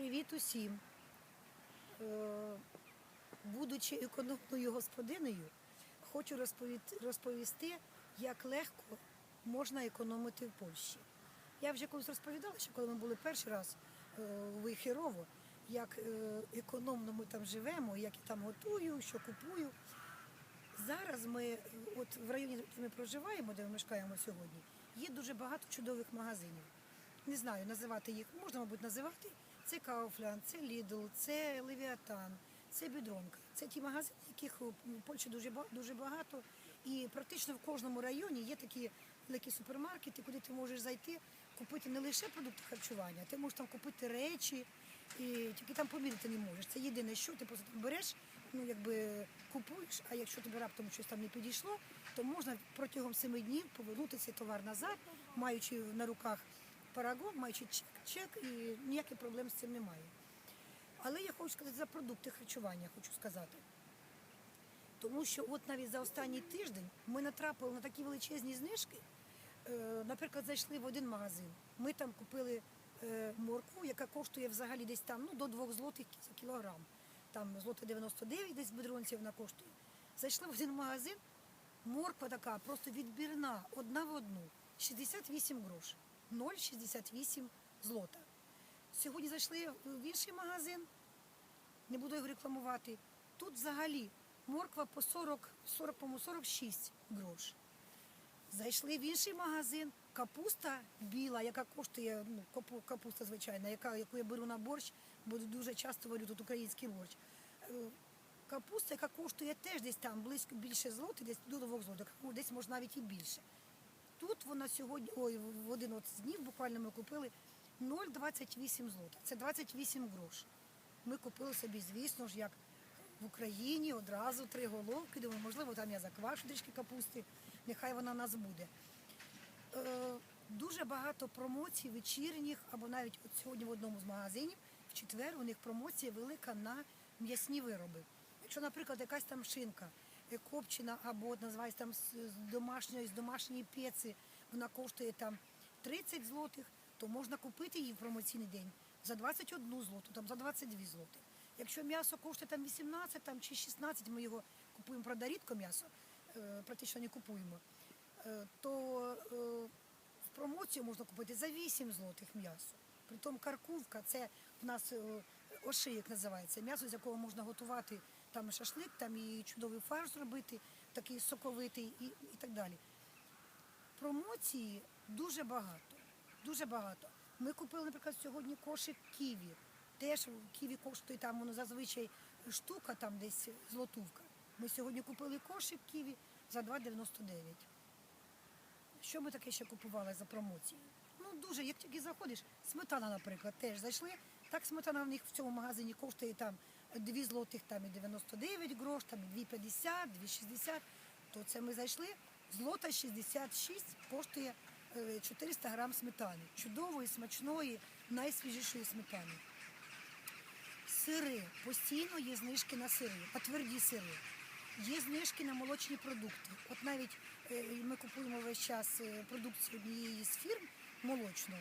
Привіт усім. Е, Будучи економною господинею, хочу розповісти, як легко можна економити в Польщі. Я вже колись розповідала, що коли ми були перший раз е, у Вихірово, як е, економно ми там живемо, як я там готую, що купую. Зараз ми, е, от в районі, де ми проживаємо, де ми мешкаємо сьогодні, є дуже багато чудових магазинів. Не знаю, називати їх, можна, мабуть, називати. Це Кауфлянд, це Лідл, це Левіатан, це Бідронка. Це ті магазини, яких у Польщі дуже, дуже багато. І практично в кожному районі є такі великі супермаркети, куди ти можеш зайти, купити не лише продукти харчування, ти можеш там купити речі, і тільки там поміряти не можеш. Це єдине, що ти просто там береш, ну якби купуєш, а якщо тобі раптом щось там не підійшло, то можна протягом семи днів повернути цей товар назад, маючи на руках парагон, маючи чек, і ніяких проблем з цим немає. Але я хочу сказати за продукти харчування, хочу сказати. Тому що от навіть за останній тиждень ми натрапили на такі величезні знижки. Е, Наприклад, зайшли в один магазин. Ми там купили е, моркву, яка коштує взагалі десь там ну, до 2 злотих за кілограм. Там злоти 99 десь в бедронці вона коштує. Зайшли в один магазин, морква така, просто відбірна, одна в одну, 68 грош, 0,68 злота. Сьогодні зайшли в інший магазин, не буду його рекламувати. Тут взагалі морква по 40, 40 по 46 грош. Зайшли в інший магазин, капуста біла, яка коштує, ну, капуста звичайна, яка, яку я беру на борщ, бо дуже часто варю тут український борщ. Е, Капуста, яка коштує теж десь там близько більше злоти, десь до двох злотих, десь може навіть і більше. Тут вона сьогодні, ой, в один от з днів буквально ми купили 0,28 злота. Це 28 грош. Ми купили собі, звісно ж, як в Україні одразу три головки. Думаю, можливо, там я заквашу трішки капусти, нехай вона нас буде. Е, дуже багато промоцій вечірніх, або навіть от сьогодні в одному з магазинів, в четвер у них промоція велика на м'ясні вироби. Якщо, наприклад, якась там шинка копчена або називається там з домашньої, з домашньої пеци, вона коштує там 30 злотих, то можна купити її в промоційний день за 21 злоту, там за 22 злоти. Якщо м'ясо коштує там 18 там, чи 16, ми його купуємо, правда, рідко м'ясо, е, практично не купуємо, е, то е, в промоцію можна купити за 8 злотих м'ясо. Притом каркувка це в нас ошиєк називається, м'ясо, з якого можна готувати там і шашлик, там і чудовий фарш зробити, такий соковитий і, і так далі. Промоції дуже багато. Дуже багато. Ми купили, наприклад, сьогодні кошик ківі. Теж ківі коштує там воно зазвичай штука, там десь злотувка. Ми сьогодні купили кошик ківі за 2,99. Що ми таке ще купували за промоції? Ну дуже, як тільки заходиш, сметана, наприклад, теж зайшли. Так сметана в них в цьому магазині коштує там 2 злотих, там і 99 грош, там і 2,50, 2,60. То це ми зайшли. Злота 66 коштує е, 400 грам сметани. Чудової, смачної, найсвіжішої сметани. Сири. Постійно є знижки на сири, на тверді сири. Є знижки на молочні продукти. От навіть е, ми купуємо весь час е, продукцію однієї з фірм молочну.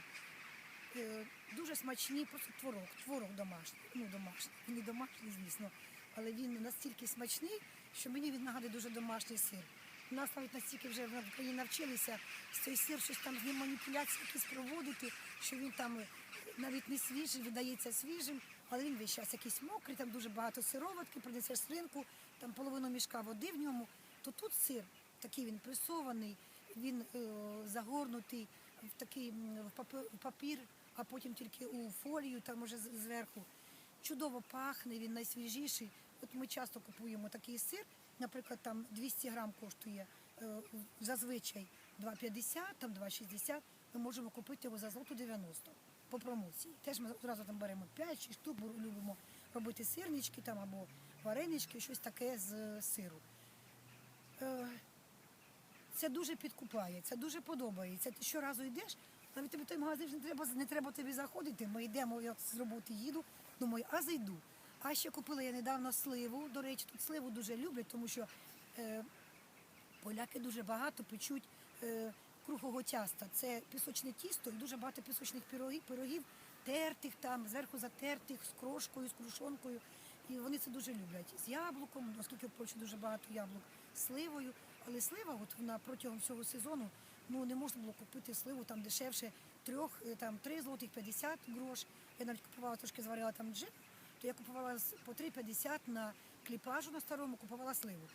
Е, Дуже смачний просто творог, творог домашній. Ну, домашній. Не домашній, звісно, але він настільки смачний, що мені він нагадує дуже домашній сир. У нас навіть настільки вже в Україні навчилися цей сир щось там з ним маніпуляції якісь проводити, що він там е, навіть не свіжий, видається свіжим, але він весь час якийсь мокрий, там дуже багато сироватки, принесеш з ринку, там половину мішка води в ньому. То тут сир такий він пресований, він е, загорнутий в такий в папір, а потім тільки у фолію, там уже зверху. Чудово пахне, він найсвіжіший. От ми часто купуємо такий сир, наприклад, там 200 грам коштує е, зазвичай 2,50, там 2,60. Ми можемо купити його за злоту 90 по промоції. Теж ми одразу там беремо 5-6 штук, бо любимо робити сирнички там або варенички, щось таке з е, сиру. Е, це дуже підкупає, це дуже подобається. Ти щоразу йдеш, навіть тобі той магазин не треба, не треба тобі заходити. Ми йдемо, я з роботи їду, думаю, а зайду. А ще купила я недавно сливу. До речі, тут сливу дуже люблять, тому що е, поляки дуже багато печуть е, круглого тяста. Це пісочне тісто і дуже багато пісочних пирогів, пирогів тертих там, зверху затертих, з крошкою, з крушонкою. І вони це дуже люблять. З яблуком, оскільки в Польщі дуже багато яблук, з сливою. Але слива, от вона протягом всього сезону, ну не можна було купити сливу там дешевше трьох, е, там три злотих 50 грош. Я навіть купувала трошки зварила там джем, то я купувала по 3,50 на кліпажу на старому, купувала сливу.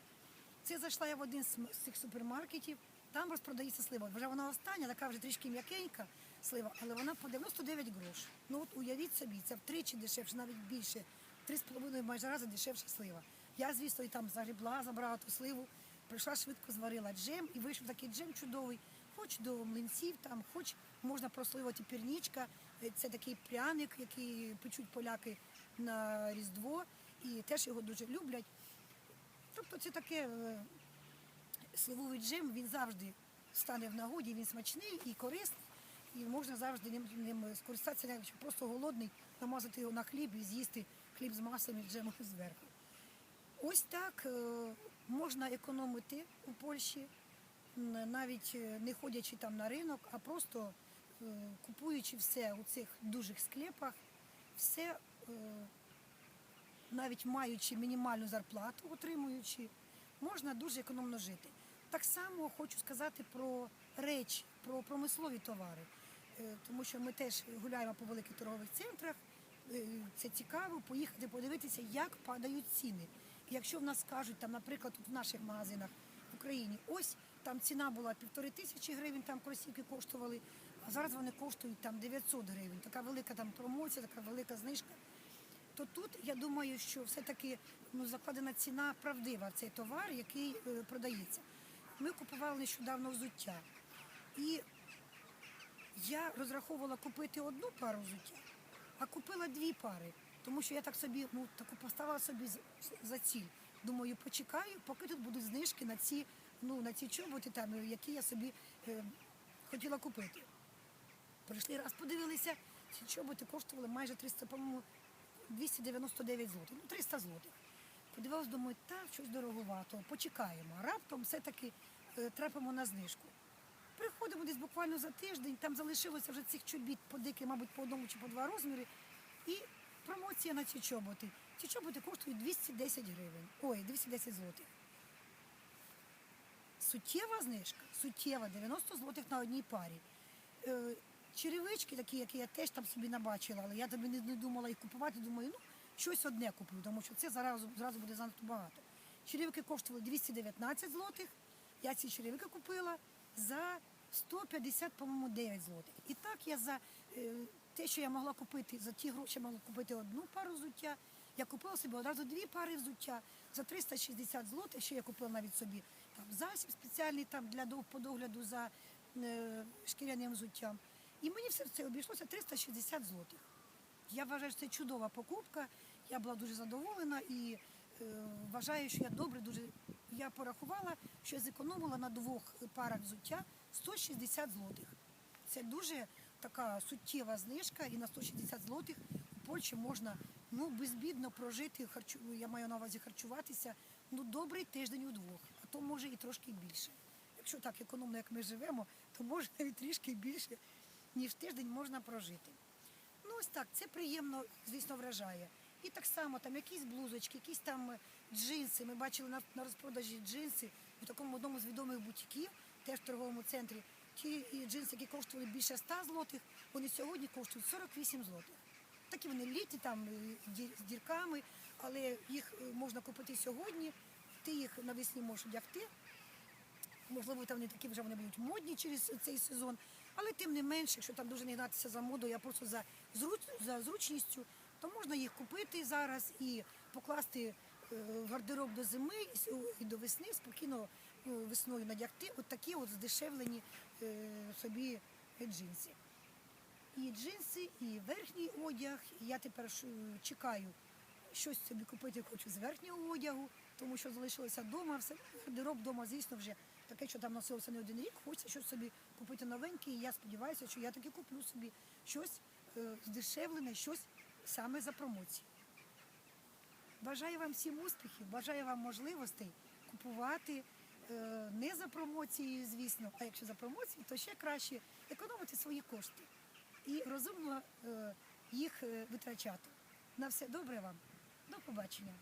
Це зайшла я в один з цих супермаркетів, там розпродається слива. Вже вона остання, така вже трішки м'якенька слива, але вона по 99 грош. Ну от уявіть собі, це втричі дешевше, навіть більше. Три з половиною майже рази дешевша слива. Я, звісно, і там загрібла, забрала ту сливу, прийшла швидко, зварила джем і вийшов такий джем чудовий. Хоч до млинців, там, хоч можна прослоювати пірнічка. Е, Це такий пряник, який печуть поляки на Різдво, і теж його дуже люблять. Тобто це таке е, сливовий джем, він завжди стане в нагоді, він смачний і корисний, і можна завжди ним, ним скористатися, якщо просто голодний, намазати його на хліб і з'їсти хліб з маслом і джемом зверху. Ось так е, можна економити у Польщі, навіть е, не ходячи там на ринок, а просто е, купуючи все у цих дужих склепах, все е, навіть маючи мінімальну зарплату, отримуючи, можна дуже економно жити. Так само хочу сказати про речі, про промислові товари, тому що ми теж гуляємо по великих торгових центрах. Це цікаво поїхати подивитися, як падають ціни. Якщо в нас скажуть, там, наприклад, в наших магазинах в Україні, ось там ціна була півтори тисячі гривень, там кросівки коштували, а зараз вони коштують там 900 гривень. Така велика там промоція, така велика знижка то тут я думаю, що все-таки ну, закладена ціна правдива цей товар, який е, продається. Ми купували нещодавно взуття. І я розраховувала купити одну пару взуття, а купила дві пари. Тому що я так собі ну, таку поставила собі за ціль. Думаю, почекаю, поки тут будуть знижки на ці, ну, на ці чоботи, там, е, які я собі е, хотіла купити. Прийшли раз, подивилися, ці чоботи коштували майже 300, по-моєму, 299 злотих, ну 300 злотих. Подивилась, думаю, та щось дороговато, почекаємо. Раптом все-таки е, трапимо на знижку. Приходимо десь буквально за тиждень, там залишилося вже цих чобіт по деякі, мабуть, по одному чи по два розміри. І промоція на ці чоботи. Ці чоботи коштують 210 гривень. Ой, 210 злотих. Суттєва знижка, суттєва, 90 злотих на одній парі. Е, черевички такі, які я теж там собі набачила, але я тобі не, думала їх купувати. Думаю, ну щось одне куплю, тому що це зразу, зразу буде занадто багато. Черевики коштували 219 злотих. Я ці черевики купила за 150, по-моєму, 9 злотих. І так я за е, те, що я могла купити, за ті гроші могла купити одну пару взуття. Я купила собі одразу дві пари взуття за 360 злотих. Ще я купила навіть собі там засіб спеціальний там для по догляду за е, шкіряним взуттям. І мені все це обійшлося 360 злотих. Я вважаю, що це чудова покупка. Я була дуже задоволена і е, вважаю, що я добре дуже. Я порахувала, що я зекономила на двох парах взуття 160 злотих. Це дуже така суттєва знижка, і на 160 злотих у Польщі можна ну, безбідно прожити, харчу, я маю на увазі харчуватися, ну добрий тиждень удвох, то може і трошки більше. Якщо так економно, як ми живемо, то може навіть трішки більше, ніж тиждень можна прожити. Ну ось так, це приємно, звісно, вражає. І так само там якісь блузочки, якісь там е, джинси. Ми бачили на, на розпродажі джинси у такому одному з відомих бутіків, теж в торговому центрі. Ті джинси, які коштували більше 100 злотих, вони сьогодні коштують 48 злотих. Такі вони літні, там е, з дірками, але їх е, можна купити сьогодні. Ти їх навесні можеш одягти. Можливо, там не такі вже вони будуть модні через цей сезон. Але тим не менше, якщо там дуже не гнатися за модою, а просто за, зруч, за зручністю, то можна їх купити зараз і покласти е, в гардероб до зими і до весни, спокійно е, весною надягти от такі от здешевлені е, собі джинси. І джинси, і верхній одяг. Я тепер чекаю щось собі купити хочу з верхнього одягу, тому що залишилося вдома. Все гардероб вдома, звісно, вже таке, що там носилося не один рік. Хочеться щось собі купити новеньке. І я сподіваюся, що я таки куплю собі щось е, здешевлене, щось саме за промоцію. Бажаю вам всім успіхів, бажаю вам можливостей купувати е, не за промоцією, звісно, а якщо за промоцією, то ще краще економити свої кошти і розумно е, їх витрачати. На все добре вам. До побачення.